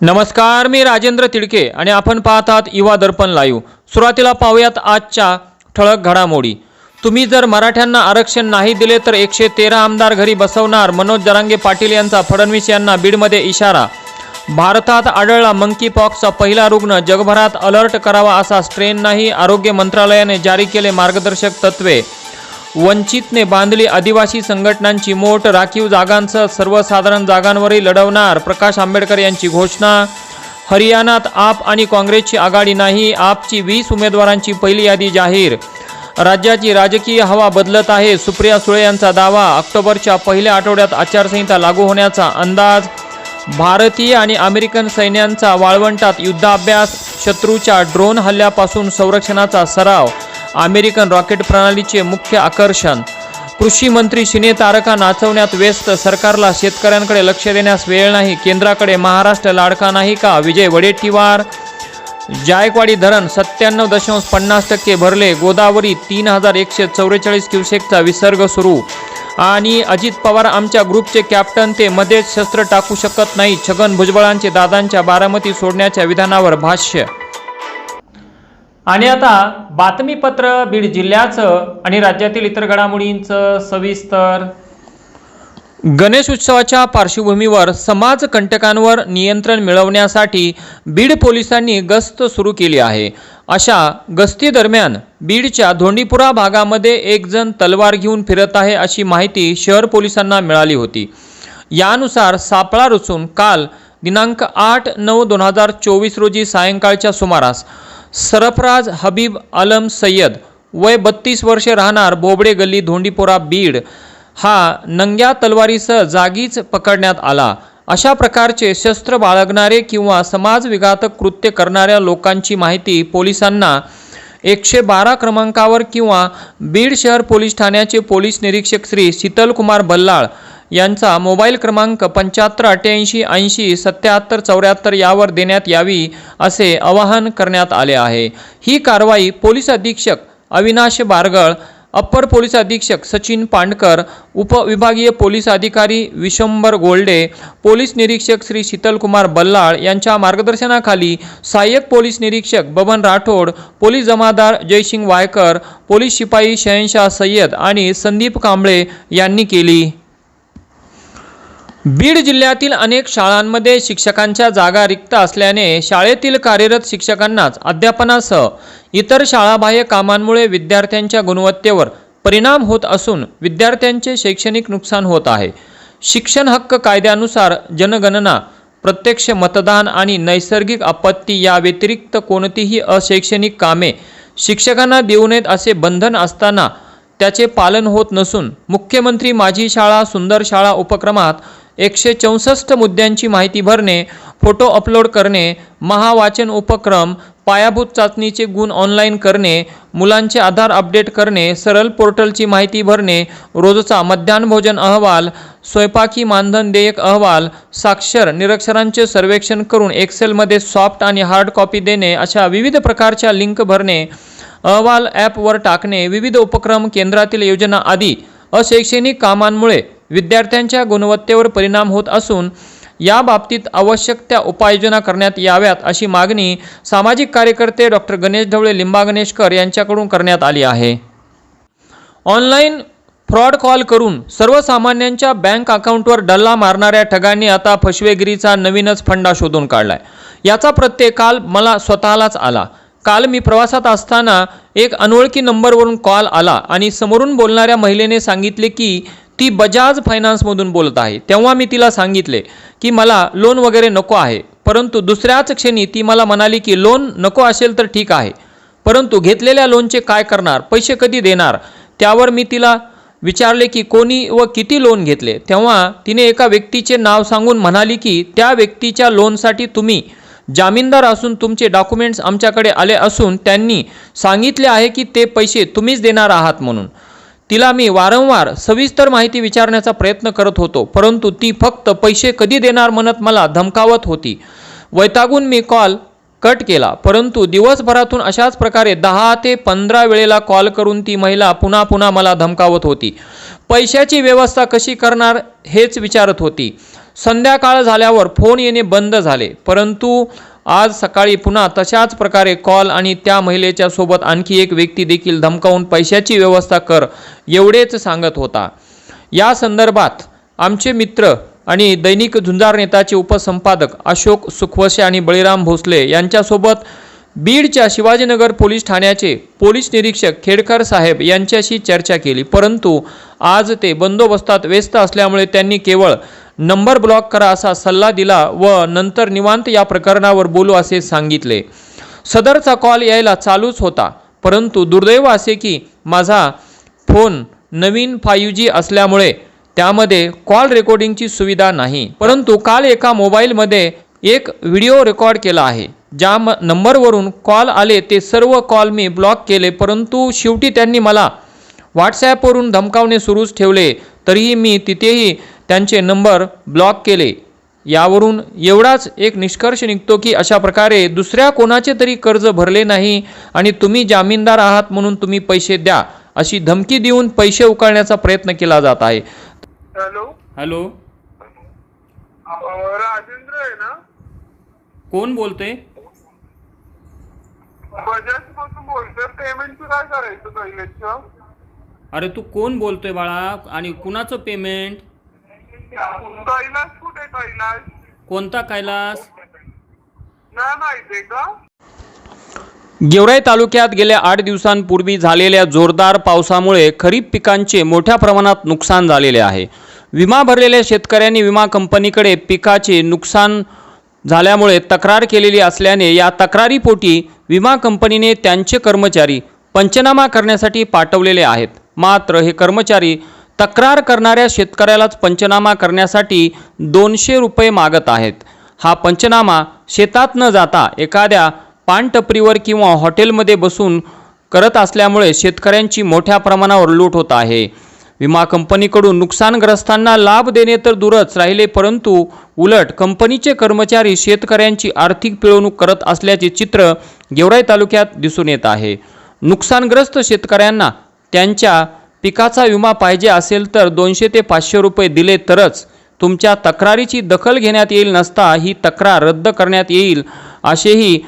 नमस्कार मी राजेंद्र तिडके आणि आपण पाहतात युवा दर्पण लाईव्ह. सुरुवातीला पाहूयात आजच्या ठळक घडामोडी. तुम्ही जर मराठ्यांना आरक्षण नाही दिले तर एकशे तेरा आमदार घरी बसवणार. मनोज जरांगे पाटील यांचा फडणवीस यांना बीडमध्ये इशारा. भारतात आढळला मंकी पॉक्सचा पहिला रुग्ण. जगभरात अलर्ट करावा असा स्ट्रेननाही आरोग्य मंत्रालयाने जारी केले मार्गदर्शक तत्वे. वंचितने बांधली आदिवासी संघटनांची मोठ राखीव जागांसह सर्वसाधारण जागांवरही लढवणार प्रकाश आंबेडकर यांची घोषणा. हरियाणात आप आणि काँग्रेसची आघाडी नाही आपची वीस उमेदवारांची पहिली यादी जाहीर. राज्याची राजकीय हवा बदलत आहे सुप्रिया सुळे यांचा दावा. ऑक्टोबरच्या पहिल्या आठवड्यात आचारसंहिता लागू होण्याचा अंदाज. भारतीय आणि अमेरिकन सैन्यांचा वाळवंटात युद्धाभ्यास शत्रूच्या ड्रोन हल्ल्यापासून संरक्षणाचा सराव. अमेरिकन रॉकेट प्रणालीचे मुख्य आकर्षण. कृषी मंत्री शिने तारका नाचवण्यात व्यस्त सरकारला शेतकऱ्यांकडे लक्ष देण्यास वेळ नाही केंद्राकडे महाराष्ट्र लाडका नाही का? विजय वडेट्टीवार. जायकवाडी धरण सत्त्याण्णव दशांश पन्नास टक्के भरले गोदावरी तीन हजार एकशे चौवेचाळीस क्युसेकचा विसर्ग सुरू. आणि अजित पवार आमच्या ग्रुपचे कॅप्टन ते मध्येच शस्त्र टाकू शकत नाही छगन भुजबळांचे दादांच्या बारामती सोडण्याच्या विधानावर भाष्य. आणि आता बातमीपत्र बीड जिल्ह्याचं आणि राज्यातील इतर घडामोडींचं सविस्तर. गणेश उत्सवाच्या पार्श्वभूमीवर समाजकंटकांवर नियंत्रण मिळवण्यासाठी बीड पोलिसांनी गस्त सुरू केली आहे. अशा गस्तीदरम्यान बीडच्या धोंडीपुरा भागामध्ये एक जण तलवार घेऊन फिरत आहे अशी माहिती शहर पोलिसांना मिळाली होती. यानुसार सापळा रचून काल दिनांक आठ नऊ दोन हजार चोवीस रोजी सायंकाळच्या सुमारास सरफराज हबीब आलम सय्यद वय बत्तीस वर्षे राहणार बोबडे गल्ली धोंडीपोरा बीड हा नंग्या तलवारीसह जागीच पकडण्यात आला. अशा प्रकारचे शस्त्र बाळगणारे किंवा समाजविघातक कृत्य करणाऱ्या लोकांची माहिती पोलिसांना एकशे बारा क्रमांकावर किंवा बीड शहर पोलीस ठाण्याचे पोलीस निरीक्षक श्री शीतलकुमार बल्लाळ यांचा मोबाईल क्रमांक पंच्याहत्तर अठ्ठ्याऐंशी ऐंशी सत्याहत्तर चौऱ्याहत्तर यावर देण्यात यावी असे आवाहन करण्यात आले आहे. ही कारवाई पोलीस अधीक्षक अविनाश बारगळ अप्पर पोलीस अधीक्षक सचिन पांडकर उपविभागीय पोलीस अधिकारी विशंबर गोल्डे पोलीस निरीक्षक श्री शीतलकुमार बल्लाळ यांच्या मार्गदर्शनाखाली सहाय्यक पोलीस निरीक्षक बबन राठोड पोलीस जमादार जयसिंग वायकर पोलीस शिपाई शहनशाह सय्यद आणि संदीप कांबळे यांनी केली. बीड जिल्ह्यातील अनेक शाळांमध्ये शिक्षकांच्या जागा रिक्त असल्याने शाळेतील कार्यरत शिक्षकांनाच अध्यापनासह इतर शाळाबाह्य कामांमुळे विद्यार्थ्यांच्या गुणवत्तेवर परिणाम होत असून विद्यार्थ्यांचे शैक्षणिक नुकसान होत आहे. शिक्षण हक्क कायद्यानुसार जनगणना प्रत्यक्ष मतदान आणि नैसर्गिक आपत्ती या व्यतिरिक्त कोणतीही अशैक्षणिक कामे शिक्षकांना देऊ नयेत असे बंधन असताना त्याचे पालन होत नसून मुख्यमंत्री माझी शाळा सुंदर शाळा उपक्रमात एकशे चौसष्ट मुद्द्यांची माहिती भरणे फोटो अपलोड करणे महावाचन उपक्रम पायाभूत चाचणीचे गुण ऑनलाईन करणे मुलांचे आधार अपडेट करणे सरळ पोर्टलची माहिती भरणे रोजचा मध्यान्ह भोजन अहवाल स्वयंपाकी मानधन देयक अहवाल साक्षर निरक्षरांचे सर्वेक्षण करून एक्सेलमध्ये सॉफ्ट आणि हार्ड कॉपी देणे अशा विविध प्रकारच्या लिंक भरणे अहवाल ॲपवर टाकणे विविध उपक्रम केंद्रातील योजना आदी अशैक्षणिक कामांमुळे विद्यार्थ्यांच्या गुणवत्तेवर परिणाम होत असून या बाबतीत आवश्यक त्या उपाययोजना करण्यात याव्यात अशी मागणी सामाजिक कार्यकर्ते डॉक्टर गणेश ढवळे लिंबा गणेशकर यांच्याकडून करण्यात आली आहे. ऑनलाईन फ्रॉड कॉल करून सर्वसामान्यांच्या बँक अकाउंटवर डल्ला मारणाऱ्या ठगांनी आता फसवेगिरीचा नवीनच फंडा शोधून काढलाय. याचा प्रत्यय काल मला स्वतःलाच आला. काल मी प्रवासात असताना एक अनोळखी नंबरवरून कॉल आला आणि समोरून बोलणाऱ्या महिलेने सांगितले की ती बजाज फायनान्समधून बोलत आहे. तेव्हा मी तिला सांगितले की मला लोन वगैरे नको आहे. परंतु दुसऱ्याच क्षणी ती मला म्हणाली की लोन नको असेल तर ठीक आहे. परंतु घेतलेल्या लोनचे काय करणार? पैसे कधी देणार? त्यावर मी तिला विचारले की कोणी व किती लोन घेतले? तेव्हा तिने एका व्यक्तीचे नाव सांगून म्हणाली की त्या व्यक्तीच्या लोनसाठी तुम्ही जामीनदार असून तुमचे डॉक्युमेंट्स आमच्याकडे आले असून त्यांनी सांगितले आहे की ते पैसे तुम्हीच देणार आहात म्हणून. तिला मी वारंवार सविस्तर माहिती विचारण्याचा प्रयत्न करत होतो परंतु ती फक्त पैसे कधी देणार म्हणत मला धमकावत होती. वैतागून मी कॉल कट केला परंतु दिवसभरातून अशाच प्रकारे दहा ते पंधरा वेळेला कॉल करून ती महिला पुन्हा पुन्हा मला धमकावत होती. पैशाची व्यवस्था कशी करणार हेच विचारत होती. संध्याकाळ झाल्यावर फोन येणे बंद झाले परंतु आज सकाळी पुन्हा तशाच प्रकारे कॉल आणि त्या महिलेच्या सोबत आणखी एक व्यक्ती देखील धमकावून पैशाची व्यवस्था कर एवढेच सांगत होता. या संदर्भात आमचे मित्र आणि दैनिक झुंजार नेताचे उपसंपादक अशोक सुखवसे आणि बळीराम भोसले यांच्यासोबत बीडच्या शिवाजीनगर पोलीस ठाण्याचे पोलीस निरीक्षक खेडकर साहेब यांच्याशी चर्चा केली. परंतु आज ते बंदोबस्तात व्यस्त असल्यामुळे त्यांनी केवळ नंबर ब्लॉक करा असा सल्ला दिला व नंतर निवांत या प्रकरणावर बोलू असे सांगितले. सदरचा कॉल यायला चालूच होता परंतु दुर्दैव असे की माझा फोन नवीन फायू जी असल्यामुळे त्यामध्ये कॉल रेकॉर्डिंगची सुविधा नाही. परंतु काल एका मोबाईलमध्ये एक व्हिडिओ रेकॉर्ड केला आहे ज्या म नंबरवरून कॉल आले ते सर्व कॉल मी ब्लॉक केले परंतु शेवटी त्यांनी मला व्हॉट्सॲपवरून धमकावणे सुरूच ठेवले तरीही मी तिथेही त्यांचे नंबर ब्लॉक केले. यावरून एवढाच एक निष्कर्ष निघतो की अशा प्रकारे दुसऱ्या कोणाचे तरी कर्ज भरले नाही आणि तुम्ही जामीनदार आहात म्हणून तुम्ही पैसे द्या अशी धमकी देऊन पैसे उकळण्याचा प्रयत्न केला जात आहे. हॅलो? हॅलो? राजेंद्र आहे ना? कोण बोलते बजाजपासून बोलतोय. पेमेंटचं काय करायचं कैलासचं अरे तू कोण बोलतोय बाळा? आणि कुणाचं पेमेंट? कैलास कुठे कैलास कोणता कैलास? नाही माहितीये का गेवराई तालुक्यात गेल्या आठ दिवसांपूर्वी झालेल्या जोरदार पावसामुळे खरीप पिकांचे मोठ्या प्रमाणात नुकसान झालेले आहे. विमा भरलेल्या शेतकऱ्यांनी विमा कंपनीकडे पिकाचे नुकसान झाल्यामुळे तक्रार केलेली असल्याने या तक्रारीपोटी विमा कंपनीने त्यांचे कर्मचारी पंचनामा करण्यासाठी पाठवलेले आहेत. मात्र हे कर्मचारी तक्रार करणाऱ्या शेतकऱ्यालाच पंचनामा करण्यासाठी दोनशे रुपये मागत आहेत. हा पंचनामा शेतात न जाता एखाद्या पानटपरीवर किंवा हॉटेलमध्ये बसून करत असल्यामुळे शेतकऱ्यांची मोठ्या प्रमाणावर लूट होत आहे. विमा कंपनीकडून नुकसानग्रस्तांना लाभ देणे तर दूरच राहिले परंतु उलट कंपनीचे कर्मचारी शेतकऱ्यांची आर्थिक पिळवणूक करत असल्याचे चित्र गेवराई तालुक्यात दिसून येत आहे. नुकसानग्रस्त शेतकऱ्यांना त्यांच्या पिकाचा विमा पाहिजे असेल तर दोनशे ते पाचशे रुपये दिले तरच तुमच्या तक्रारीची दखल घेण्यात येईल नसता ही तक्रार रद्द करण्यात येईल असेही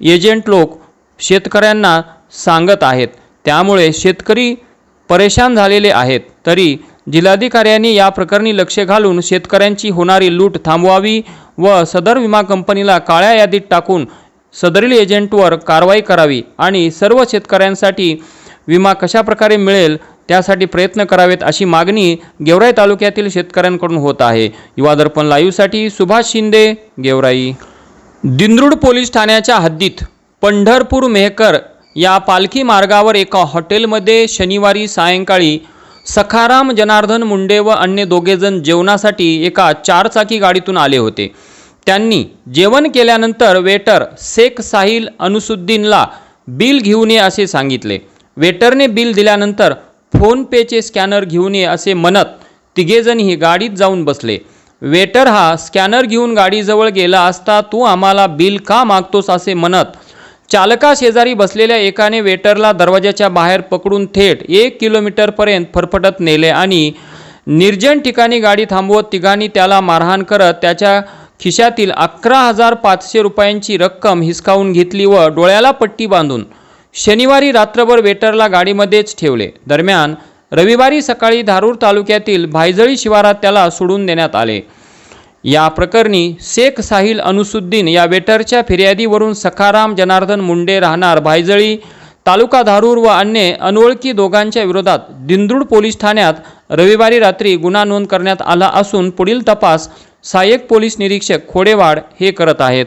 एजंट लोक शेतकऱ्यांना सांगत आहेत. त्यामुळे शेतकरी परेशान झालेले आहेत. तरी जिल्हाधिकाऱ्यांनी या प्रकरणी लक्ष घालून शेतकऱ्यांची होणारी लूट थांबवावी व सदर विमा कंपनीला काळ्या यादीत टाकून सदरील एजंटवर कारवाई करावी आणि सर्व शेतकऱ्यांसाठी विमा कशा प्रकारे मिळेल त्यासाठी प्रयत्न करावेत अशी मागणी गेवराई तालुक्यातील शेतकऱ्यांकडून होत आहे. युवा दर्पण लाईव्हसाठी सुभाष शिंदे गेवराई. दिंद्रुड पोलीस ठाण्याच्या हद्दीत पंढरपूर मेहकर या पालखी मार्गावर एका हॉटेलमध्ये शनिवारी सायंकाळी सखाराम जनार्दन मुंडे व अन्य दोघेजण जेवणासाठी एका चारचाकी गाडीतून आले होते. त्यांनी जेवण केल्यानंतर वेटर शेख साहिल अनुसुद्दीनला बिल घेऊन ये असे सांगितले. वेटरने बिल दिल्यानंतर फोनपेचे स्कॅनर घेऊन ये असे म्हणत तिघेजणही गाडीत जाऊन बसले. वेटर हा स्कॅनर घेऊन गाडीजवळ गेला असता तू आम्हाला बिल का मागतोस असे म्हणत चालका शेजारी बसलेल्या एकाने वेटरला दरवाजाच्या बाहेर पकडून थेट एक किलोमीटरपर्यंत फरफटत नेले आणि निर्जन ठिकाणी गाडी थांबवत तिघांनी त्याला मारहाण करत त्याच्या खिशातील अकरा हजार पाचशे रुपयांची रक्कम हिसकावून घेतली व डोळ्याला पट्टी बांधून शनिवारी रात्रभर वेटरला गाडीमध्येच ठेवले. दरम्यान रविवारी सकाळी धारूर तालुक्यातील भायजळी शिवारात त्याला सोडून देण्यात आले. या प्रकरणी शेख साहिल अनुसुद्दीन या वेटरच्या फिर्यादीवरून सखाराम जनार्दन मुंडे राहणार भायजळी तालुका धारूर व अन्य अनोळखी दोघांच्या विरोधात दिंद्रुड पोलीस ठाण्यात रविवारी रात्री गुन्हा नोंद करण्यात आला असून पुढील तपास सहाय्यक पोलीस निरीक्षक खोडेवाड हे करत आहेत.